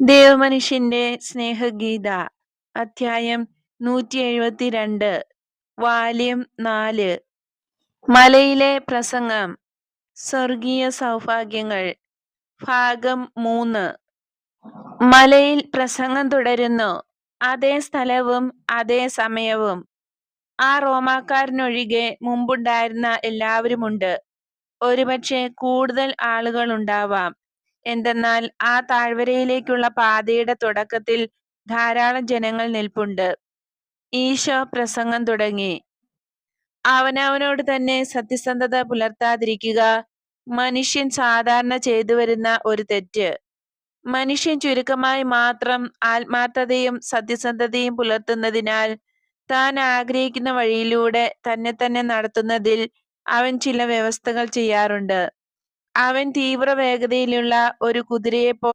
ദേവമനുഷ്യന്റെ സ്നേഹഗീത അധ്യായം നൂറ്റി എഴുപത്തിരണ്ട് വാല്യം നാല്. മലയിലെ പ്രസംഗം. സ്വർഗീയ സൗഭാഗ്യങ്ങൾ. ഭാഗം മൂന്ന്. മലയിൽ പ്രസംഗം തുടരുന്നു. അതേ സ്ഥലവും അതേ സമയവും. ആ റോമാക്കാരനൊഴികെ മുമ്പുണ്ടായിരുന്ന എല്ലാവരുമുണ്ട്. ഒരുപക്ഷെ കൂടുതൽ ആളുകൾ ഉണ്ടാവാം എന്തെന്നാൽ ആ താഴ്വരയിലേക്കുള്ള പാതയുടെ തുടക്കത്തിൽ ധാരാളം ജനങ്ങൾ നിൽപ്പുണ്ട്. ഈശോ പ്രസംഗം തുടങ്ങി. അവനവനോട് തന്നെ സത്യസന്ധത പുലർത്താതിരിക്കുക മനുഷ്യൻ സാധാരണ ചെയ്തു വരുന്ന ഒരു തെറ്റ്. മനുഷ്യൻ ചുരുക്കമായി മാത്രം ആത്മാർത്ഥതയും സത്യസന്ധതയും പുലർത്തുന്നതിനാൽ താൻ ആഗ്രഹിക്കുന്ന വഴിയിലൂടെ തന്നെ തന്നെ നടത്തുന്നതിൽ അവൻ ചില വ്യവസ്ഥകൾ ചെയ്യാറുണ്ട്. അവൻ തീവ്ര വേഗതയിലുള്ള ഒരു കുതിരയെ